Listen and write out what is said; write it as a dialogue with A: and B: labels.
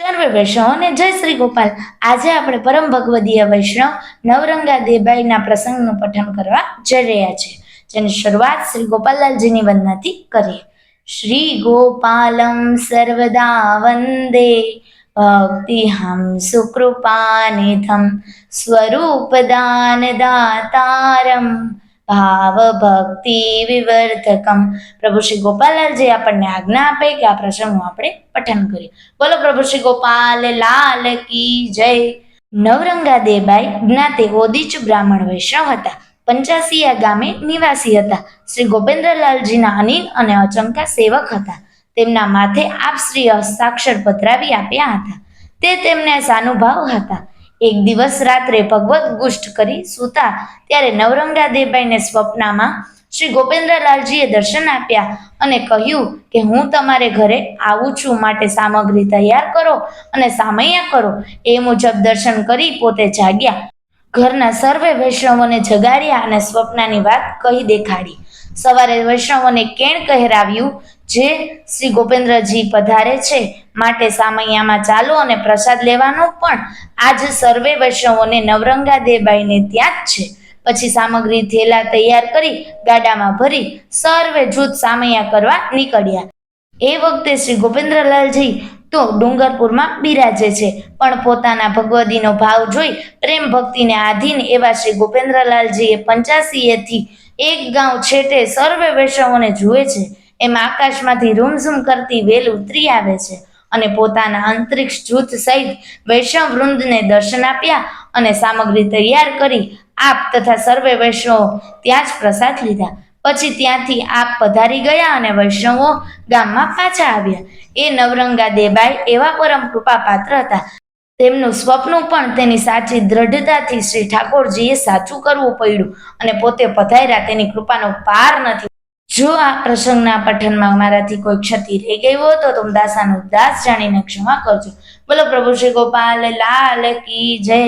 A: સર્વે વૈષ્ણવને જય શ્રી ગોપાલ. આજે આપણે પરમ ભગવદીય વૈષ્ણવ નવરંગા દેબાઈના પ્રસંગનું પઠન કરવા જઈ રહ્યા છે જેની શરૂઆત શ્રી ગોપાલલાલજીની વંદનાથી કરીએ. શ્રી ગોપાલમ સર્વદા વંદે ભક્તિહમ સુકૃપાનિધમ સ્વરૂપદાન દાતારમ ભાવ ભક્તિ વિવર્ધકમ. પ્રભુ શ્રી ગોપાલજી આપણને આજ્ઞા આપે કે આ પ્રસંગનું આપણે પઠન કરીએ. બોલો પ્રભુ શ્રી ગોપાલ, લાલ કી જય. નવરંગા દેબાઈ જ્ઞાતે ઓદિચ બ્રાહ્મણ વૈષ્ણવ હતા. પંચાસીયા ગામે નિવાસી હતા. શ્રી ગોપેન્દ્રલાલજીના અનિલ અને અચંકા સેવક હતા. તેમના માથે આપ શ્રી હસ્તાક્ષર પધરાવી આપ્યા હતા. તે તેમને સાનુભાવ હતા. એક દિવસ રાત્રે ભગવત ગુષ્ટ કરી સૂતા ત્યારે નવરંગા દેવભાઈને સ્વપ્નમાં શ્રી ગોપેન્દ્રલાલજીએ દર્શન આપ્યા અને કહ્યું કે હું તમારે ઘરે આવું છું, માટે સામગ્રી તૈયાર કરો અને સામૈયા કરો. એ મુજબ દર્શન કરી પોતે જાગ્યા. ઘરના સર્વે વૈષ્ણવોને જગાડ્યા અને સ્વપ્નની વાત કહી દેખાડી. સવારે વૈષ્ણવોને કેણ કહેરાવ્યું જે શ્રી ગોપેન્દ્રજી પધારે છે, માટે સામૈયામાં ચાલો અને પ્રસાદ લેવાનો પણ આજ સર્વે વૈષ્ણવોને નવરંગા દેબાઈને ત્યાં જ છે. પછી સામગ્રી થેલા તૈયાર કરી ગાડામાં ભરી સર્વે જૂથ સામૈયા કરવા નીકળ્યા. એ વખતે શ્રી ગોપેન્દ્રલાલજી તો ડુંગરપુરમાં બિરાજે છે, પણ પોતાના ભગવદીનો ભાવ જોઈ પ્રેમ ભક્તિને આધીન એવા શ્રી ગોપેન્દ્રલાલજીએ પંચાસીએથી એક ગાંવ છેટે સર્વે વૈષ્ણવોને જુએ છે. એમ આકાશમાંથી રૂમઝૂમ કરતી વેલ ઉતરી આવે છે અને પોતાના અંતરિક્ષ જૂથ સહિત વૈષ્ણવ વૃંદને દર્શન આપ્યા અને સામગ્રી તૈયાર કરી આપ તથા સર્વે વૈષ્ણવો ત્યાં જ પ્રસાદ લીધા. પછી ત્યાંથી આપ પધારી ગયા અને વૈષ્ણવો ગામમાં પાછા આવ્યા. એ નવરંગા દેબાઈ એવા પરમ કૃપા પાત્ર હતા. તેમનું સ્વપ્ન પણ તેની સાચી દ્રઢતાથી શ્રી ઠાકોરજીએ સાચું કરવું પડ્યું અને પોતે પધાર્યા તેની કૃપાનો પાર નથી જો આ પ્રસંગના પઠનમાં મારાથી કોઈ ક્ષતિ રહી ગઈ હોય તો તમે દાસાનો દાસ જાણીને ક્ષમા કરજો. બોલો પ્રભુ શ્રી ગોપાલ, લાલ કી જય.